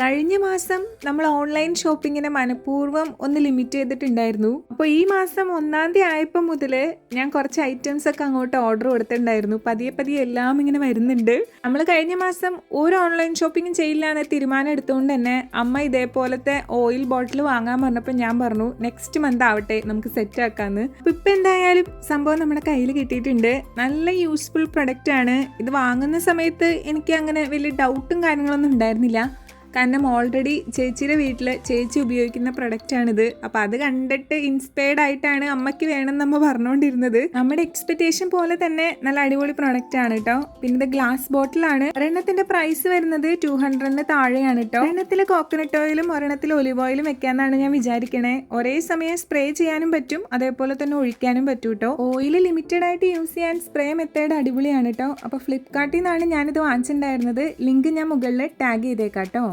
കഴിഞ്ഞ മാസം നമ്മൾ ഓൺലൈൻ ഷോപ്പിങ്ങിനെ മനഃപൂർവം ഒന്ന് ലിമിറ്റ് ചെയ്തിട്ടുണ്ടായിരുന്നു. അപ്പോൾ ഈ മാസം ഒന്നാം തീയതി ആയപ്പോൾ മുതൽ ഞാൻ കുറച്ച് ഐറ്റംസ് ഒക്കെ അങ്ങോട്ട് ഓർഡർ കൊടുത്തിട്ടുണ്ടായിരുന്നു. പതിയെ പതിയെ എല്ലാം ഇങ്ങനെ വരുന്നുണ്ട്. നമ്മൾ കഴിഞ്ഞ മാസം ഒരു ഓൺലൈൻ ഷോപ്പിംഗ് ചെയ്യില്ല എന്ന തീരുമാനം എടുത്തുകൊണ്ട് തന്നെ അമ്മ ഇതേപോലത്തെ ഓയിൽ ബോട്ടിൽ വാങ്ങാൻ പറഞ്ഞപ്പോൾ ഞാൻ പറഞ്ഞു നെക്സ്റ്റ് മന്ത് ആവട്ടെ നമുക്ക് സെറ്റ് ആക്കാന്ന്. അപ്പോൾ ഇപ്പം എന്തായാലും സംഭവം നമ്മുടെ കയ്യിൽ കിട്ടിയിട്ടുണ്ട്. നല്ല യൂസ്ഫുൾ പ്രൊഡക്റ്റ് ആണ്. ഇത് വാങ്ങുന്ന സമയത്ത് എനിക്ക് അങ്ങനെ വലിയ ഡൗട്ടും കാര്യങ്ങളൊന്നും ഉണ്ടായിരുന്നില്ല. കാരണം ഓൾറെഡി ചേച്ചിയുടെ വീട്ടിൽ ചേച്ചി ഉപയോഗിക്കുന്ന പ്രൊഡക്റ്റ് ആണിത്. അപ്പോൾ അത് കണ്ടിട്ട് ഇൻസ്പയർഡ് ആയിട്ടാണ് അമ്മയ്ക്ക് വേണം നമ്മ പറഞ്ഞുകൊണ്ടിരുന്നത് നമ്മുടെ എക്സ്പെക്ടേഷൻ പോലെ തന്നെ നല്ല അടിപൊളി പ്രൊഡക്റ്റ് ആണ് കേട്ടോ പിന്നെ ഇത് ഗ്ലാസ് ബോട്ടിലാണ് ഒരെണ്ണത്തിന്റെ പ്രൈസ് വരുന്നത് ടു ഹൺഡ്രഡിന് താഴെയാണ് കേട്ടോ ഒരെണ്ണത്തിൽ കോക്കനട്ട് ഓയിലും ഒരെണ്ണത്തിൽ ഒലിവ് ഓയിലും വെക്കാന്നാണ് ഞാൻ വിചാരിക്കണേ. ഒരേ സമയം സ്പ്രേ ചെയ്യാനും പറ്റും. അതേപോലെ തന്നെ ഒഴിക്കാനും പറ്റും കേട്ടോ ഓയിൽ ലിമിറ്റഡ് ആയിട്ട് യൂസ് ചെയ്യാൻ സ്പ്രേ മെത്തേഡ് അടിപൊളിയാണ് കേട്ടോ അപ്പോൾ ഫ്ലിപ്കാർട്ടിൽ നിന്നാണ് ഞാനിത് വാങ്ങിച്ചിട്ടുണ്ടായിരുന്നത്. ലിങ്ക് ഞാൻ മുകളിൽ ടാഗ് ചെയ്തേക്കാം കേട്ടോ